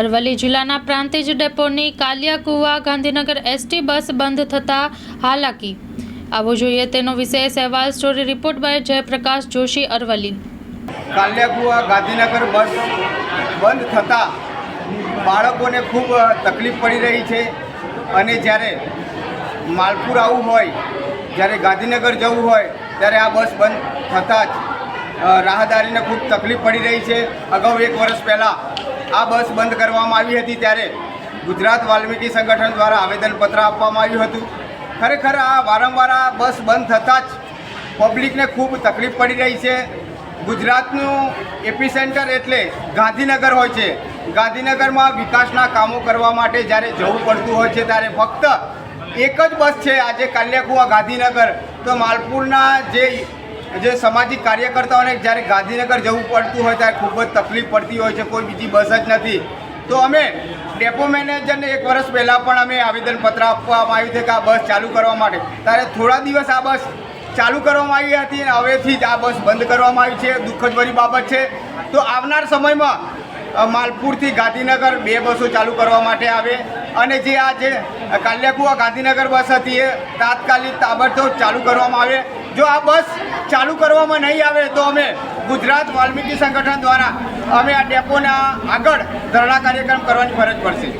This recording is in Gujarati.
અરવલ્લી જિલ્લાના પ્રાંતિજ ડેપોની કાલિયા કુવા ગાંધીનગર એસટી બસ બંધ થતા હાલાકી. આવો જોઈએ તેનો વિશેષ અહેવાલ story report by Jayprakash Joshi Aravalli. Kaliyakuva Gandhinagar bus બંધ થતાં બાળકોને ખૂબ તકલીફ પડી રહી છે અને જ્યારે માલપુર આવવું હોય, જ્યારે ગાંધીનગર જવું હોય, ત્યારે આ બસ બંધ થતાં જ રાહદારીને ખૂબ તકલીફ પડી રહી છે. અગાઉ એક વર્ષ પહેલાં આ બસ બંધ કરવામાં આવી હતી ત્યારે ગુજરાત વાલ્મીકી સંગઠન દ્વારા આવેદનપત્ર આપવામાં આવ્યું હતું. ખરેખર આ વારંવાર આ બસ બંધ થતાં જ પબ્લિકને ખૂબ તકલીફ પડી રહી છે. ગુજરાતનું એપી સેન્ટર એટલે ગાંધીનગર હોય છે. ગાંધીનગરમાં વિકાસના કામો કરવા માટે જ્યારે જવું પડતું હોય છે ત્યારે ફક્ત એક જ બસ છે. આજે કાલિયાકુવા ગાંધીનગર. તો માલપુરના જે જે સામાજિક કાર્યકર્તાઓને જ્યારે ગાંધીનગર જવું પડતું હોય ત્યારે ખૂબ જ તકલીફ પડતી હોય છે, કોઈ બીજી બસ જ નથી. તો અમે ડેપો મેનેજરને એક વર્ષ પહેલાં પણ અમે આવેદનપત્ર આપવામાં આવ્યું છે કે આ બસ ચાલુ કરવા માટે. ત્યારે થોડા દિવસ આ બસ ચાલુ કરવામાં આવી હતી અને હવેથી જ આ બસ બંધ કરવામાં આવી છે. દુઃખદભરી બાબત છે. તો આવનાર સમયમાં માલપુરથી ગાંધીનગર બે બસો ચાલુ કરવા માટે આવે. અને જે આ જે કાલ્યાકુવા ગાંધીનગર બસ હતી, એ તાત્કાલિક તાબડતોબ ચાલુ કરવામાં આવે. જો આ બસ ચાલુ કરવામાં નહીં આવે, તો અમે ગુજરાત વાલ્મીકી સંગઠન દ્વારા અમે આ ડેપોના આગળ ધરણા કાર્યક્રમ કરવાની ફરજ પડશે.